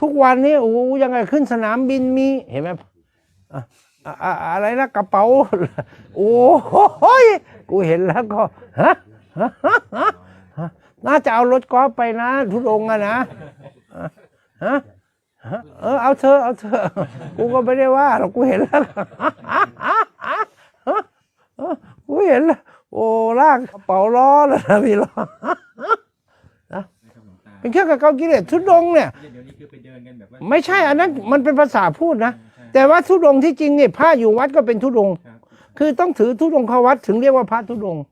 ทุกวันนี้โอ้ยังไงขึ้นสนามบินมีเห็นไหมอะอะอะไรนะกระเป๋า โอ้โหยกูเห็นแล้วก็ฮะฮะฮะฮะน่าจะเอารถกอล์ฟไปนะทุดงอะนะฮะฮะเออเอาเธอะเอาเธอะกูก็ไม่ได้ว่าหรอกกูเห็นแล้วกูเห็นแล้วโอ้ลากกระเป๋าล้อแล้วนะพี่ล้อนะเป็นเครื่องกับเกากิเลสทุดงเนี่ย ไปเดินกันแบบว่าไม่ใช่อันนั้นมันเป็นภาษาพูดนะใช่แต่ว่าทุดงค์ที่จริงเนี่ยพระอยู่วัดก็เป็นทุดงค์ครับคือต้องถือทุดงควัดถึงเรียกว่าพระทุดงค์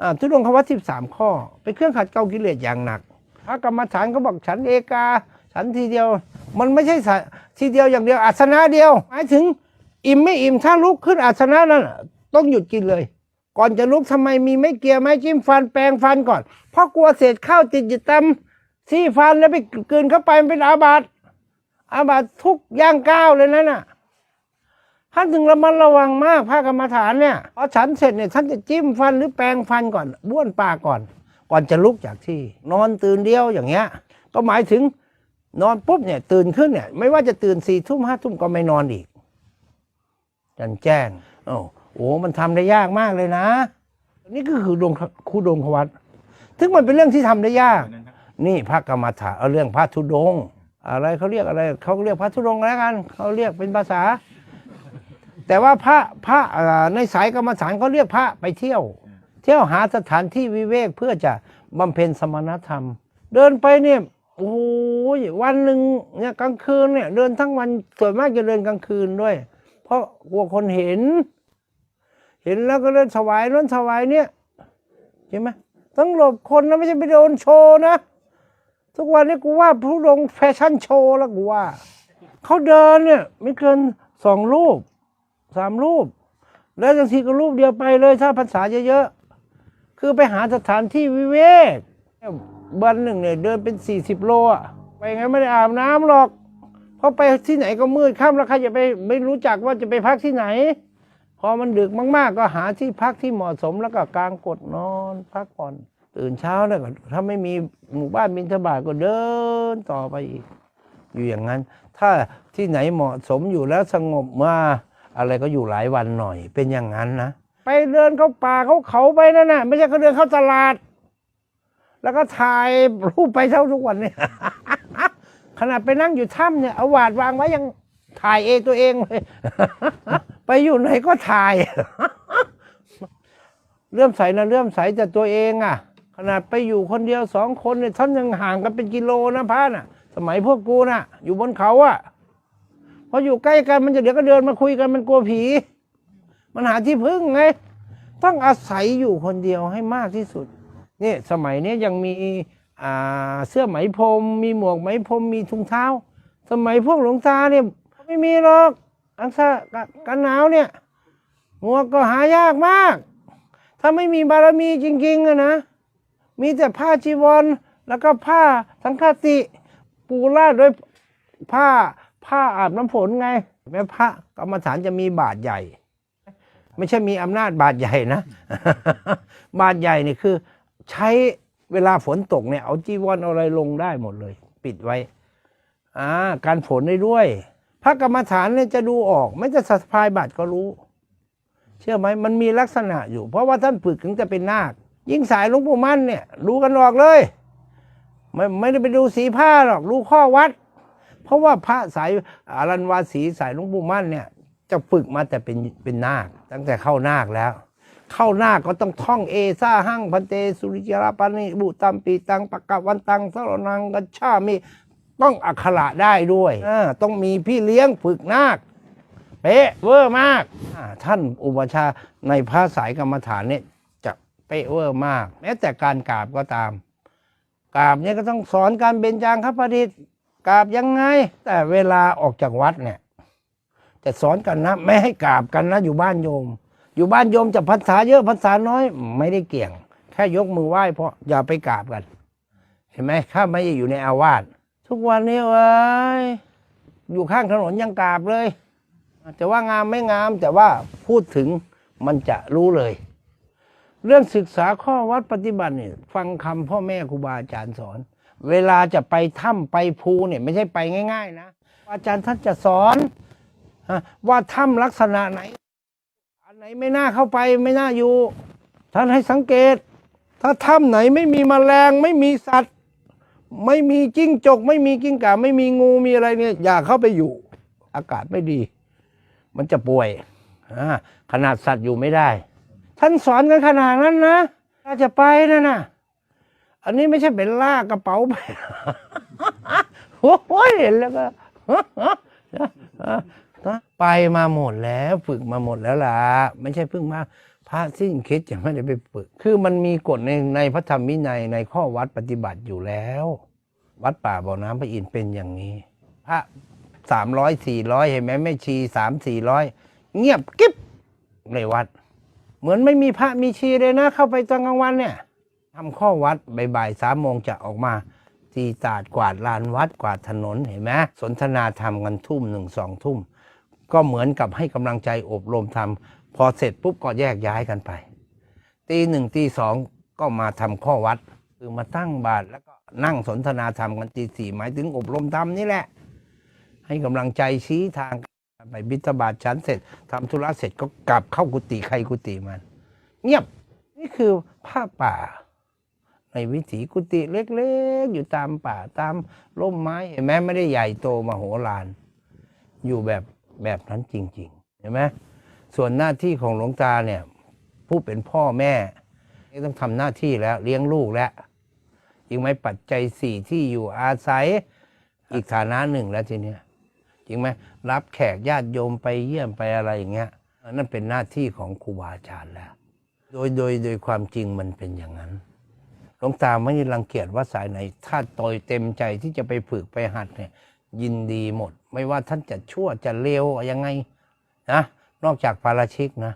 อ่าทุดงควัดสิบสามข้อ เป็นเครื่องขัดเกลากิเลสอย่างหนัก พระกรรมฐานก็บอกฉันเอกา ฉันทีเดียว มันไม่ใช่สะทีเดียวอย่างเดียวอาสนะเดียวหมายถึงอิ่มไม่อิ่มถ้าลุกขึ้นอาสนะนั้นน่ะต้องหยุดกินเลย ก่อนจะลุกทำไมมีไม่เกียร์ไม้จิ้มฟันแปรงฟันก่อน เพราะกลัวเศษข้าวติดอยู่ตำที่ฟันแล้วไปกลืนเข้าไปมันเป็นอาบัติ อาบัตทุกย่างก้าวเลยนั่นน่ะท่านถึงระมัดระวังมากพระกรรมฐานเนี่ยพอฉันเสร็จเนี่ยท่านจะจิ้มฟันหรือแปรงฟันก่อนบ้วนปากก่อน ก่อนจะลุกจากที่ นอนตื่นเดียวอย่างเงี้ย ก็หมายถึงนอนปุ๊บเนี่ยตื่นขึ้นเนี่ย ไม่ว่าจะตื่นสี่ทุ่มห้าทุ่มก็ไม่นอนอีกจันแจ้งโอ้โหมันทำได้ยากมากเลยนะ นี่ก็คือดวงคูดงควัตถึงมันเป็นเรื่องที่ทำได้ยาก นี่พระกรรมฐานเอาเรื่องพระธุดงค์ อะไรเขาเรียกอะไรเขาเรียกพระธุดงค์แล้วกันเขาเรียกเป็นภาษา แต่ว่าพระพระในสายกรรมฐานเขาเรียกพระไปเที่ยว เที่ยวหาสถานที่วิเวกเพื่อจะบำเพ็ญสมณธรรม เดินไปเนี่ยโอ้โหวันหนึ่งเนี่ยกลางคืนเนี่ยเดินทั้งวันส่วนมากจะเดินกลางคืนด้วย เพราะกลัวคนเห็น เห็นแล้วก็เดินถวายนั้นถวายเนี่ยใช่ไหมต้องหลบคนนะไม่ใช่ไปโดนโชว์นะ ทุกวันนี้กูว่าผู้ลงแฟชั่นโชว์แล้วกูว่าเขาเดินเนี่ยไม่เกินสองรูปสามรูป แล้วบางทีก็รูปเดียวไปเลยถ้าภาษาเยอะๆคือไปหาสถานที่วิเวกวันหนึ่งเนี่ยเดินเป็นสี่สิบโลอะไปไงไม่ได้อาบน้ำหรอก เพราะไปที่ไหนก็มืดค่ำแล้วใครจะไปไม่รู้จักว่าจะไปพักที่ไหน พอมันดึกมาก ๆ ก็หาที่พักที่เหมาะสมแล้วก็กางกดนอนพักผ่อน ตื่นเช้าเนี่ยก็ถ้าไม่มีหมู่บ้านบินทบาทก็เดินต่อไปอีก อยู่อย่างนั้น ถ้าที่ไหนเหมาะสมอยู่แล้วสงบมาอะไรก็อยู่หลายวันหน่อย เป็นอย่างนั้นนะไปเดินเข้าป่าเขาเขาไปนั่นน่ะ ไม่ใช่เขาเดินเข้าตลาด แล้วก็ถ่ายรูปไปเท่าทุกวันเนี่ยขนาดไปนั่งอยู่ถ้ำเนี่ยเอาหวาดวางไว้ยังถ่ายเองตัวเองเลยไปอยู่ไหนก็ถ่าย เลื่อมใสนะเลื่อมใสแต่ตัวเองอะ ขนาดไปอยู่คนเดียวสองคนเนี่ยท่านยังห่างกันเป็นกิโลนะพระน่ะ สมัยพวกกูน่ะ อยู่บนเขาอะพออยู่ใกล้กันมันจะเดี๋ยวก็เดินมาคุยกันมันกลัวผี มันหาที่พึ่งไงต้องอาศัยอยู่คนเดียวให้มากที่สุดนี่สมัยนี้ยังมีอ่าเสื้อไหมพรมมีหมวกไหมพรมมีถุงเท้า สมัยพวกหลวงตาเนี่ยไม่มีหรอกอังซากันหนาวเนี่ยหมวกก็หายากมาก ถ้าไม่มีบารมีจริงๆอะนะ มีแต่ผ้าจีวร แล้วก็ผ้าสังฆติ ปูราดด้วยผ้าผ้าอาบน้ำฝนไง แม่พระกรรมฐานจะมีบาทใหญ่ ไม่ใช่มีอำนาจบาทใหญ่นะ บาทใหญ่นี่คือ ใช้เวลาฝนตกเนี่ยเอาจีวรเอาอะไรลงได้หมดเลย ปิดไว้อ่าการฝนได้ด้วย พระกรรมฐานเนี่ยจะดูออก ไม่จะสะพายบาทก็รู้ เชื่อไหมมันมีลักษณะอยู่ เพราะว่าท่านฝึกถึงจะเป็นนาค ยิ่งสายหลวงปู่มั่นเนี่ยดูกันออกเลย ไม่ไม่ได้ไปดูสีผ้าหรอกรู้ข้อวัด เพราะว่าพระสายอารันวาสีสายหลวงปู่มั่นเนี่ย จะฝึกมาแต่เป็นเป็นนาค ตั้งแต่เข้านาคแล้ว เข้านาคก็ต้องท่องเอซ่าหั่งพันเตสุริยราปานิบุตัมปีตังปะกะวันตังสรนังกัจฉามีต้องอักขระได้ด้วยต้องมีพี่เลี้ยงฝึกนาคเป๊ะเวอร์มาก ท่านอุปชาในพระสายกรรมฐานเนี่ย ป๊ะเวอร์มาก แม้แต่การกราบก็ตาม กราบเนี่ยก็ต้องสอนการเบญจางคประดิษฐ์กราบยังไง แต่เวลาออกจากวัดเนี่ยจะสอนกันนะไม่ให้กราบกันนะอยู่บ้านโยม อยู่บ้านโยมจะภาษาเยอะภาษาน้อย ไม่ได้เกี่ยง แค่ยกมือไหว้เพราะอย่าไปกราบกันเห็นไหมข้าไม่ได้อยู่ในอาวาสทุกวันนี้เว้ยอยู่ข้างถนนยังกราบเลยแต่ว่างามไม่งามแต่ว่าพูดถึงมันจะรู้เลย เรื่องศึกษาข้อวัดปฏิบัติเนี่ยฟังคำพ่อแม่ครูบาอาจารย์สอน เวลาจะไปถ้ำไปภูเนี่ยไม่ใช่ไปง่าย ๆ นะ อาจารย์ท่านจะสอนว่าถ้ำลักษณะไหน อันไหนไม่น่าเข้าไปไม่น่าอยู่ ท่านให้สังเกต ถ้าถ้ำไหนไม่มีแมลงไม่มีสัตว์ ไม่มีจิ้งจก ไม่มีกิ้งก่าไม่มีงูมีอะไรเนี่ยอย่าเข้าไปอยู่ อากาศไม่ดี มันจะป่วยขนาดสัตว์อยู่ไม่ได้ ท่านสอนกันขนาดนั้นนะถ้าจะไปนะนะอันนี้ไม่ใช่เป็นลากกระเป๋าไปโอ้โหเห็นแล้วก็ไปมาหมดแล้วฝึกมาหมดแล้วล่ะไม่ใช่เพิ่งมาพระสิ้นคิดยังไม่ได้ไปฝึก คือมันมีกฎในในพระธรรมวินัยในข้อวัดปฏิบัติอยู่แล้ว วัดป่าบ่อน้ำพระอินทร์เป็นอย่างนี้ พระสามร้อยสี่ร้อยเห็นไหมไม่ชีสามสี่ร้อยเงียบกิ๊บในวัด เหมือนไม่มีพระมีชีเลยนะ เข้าไปตอนกลางวันเนี่ยทำข้อวัดบ่ายสามโมงจะออกมาตีตาดกวาดลานวัดกวาดถนนเห็นไหมสนทนาธรรมกันทุ่มหนึ่งสองทุ่ม ก็เหมือนกับให้กำลังใจอบรมธรรม พอเสร็จปุ๊บก็แยกย้ายกันไป ตีหนึ่งตีสองก็มาทำข้อวัดคือมาตั้งบาตรแล้วก็นั่งสนทนาธรรมกันตีสี่หมายถึงอบรมธรรมนี่แหละ ให้กำลังใจชี้ทาง ไปบิณฑบาตชั้นเสร็จทำธุระเสร็จก็กลับเข้ากุฏิใครกุฏิมัน เงียบนี่คือผ้าป่า ในวิถีกุฏิเล็กๆ อยู่ตามป่าตามร่มไม้เห็นไหมไม่ได้ใหญ่โตมโหฬารอยู่แบบแบบนั้นจริงๆเห็นไหมส่วนหน้าที่ของหลวงตาเนี่ยผู้เป็นพ่อแม่ต้องทำหน้าที่แล้วเลี้ยงลูกแล้วจริงไหมปัจจัยสี่ที่อยู่อาศัยอีกฐานะหนึ่งแล้วทีเนี้ย ริงไหมรับแขกญาติโยมไปเยี่ยมไปอะไรอย่างเงี้ยนั่นเป็นหน้าที่ของครูบาอาจารย์แล้ว โดยโดยโดยความจริงมันเป็นอย่างนั้นหลวงตาไม่ได้รังเกียจว่าสายไหน ถ้าตอยเต็มใจที่จะไปฝึกไปหัดเนี่ยยินดีหมด ไม่ว่าท่านจะชั่วจะเลวยังไงนะนอกจากปาราชิกนะ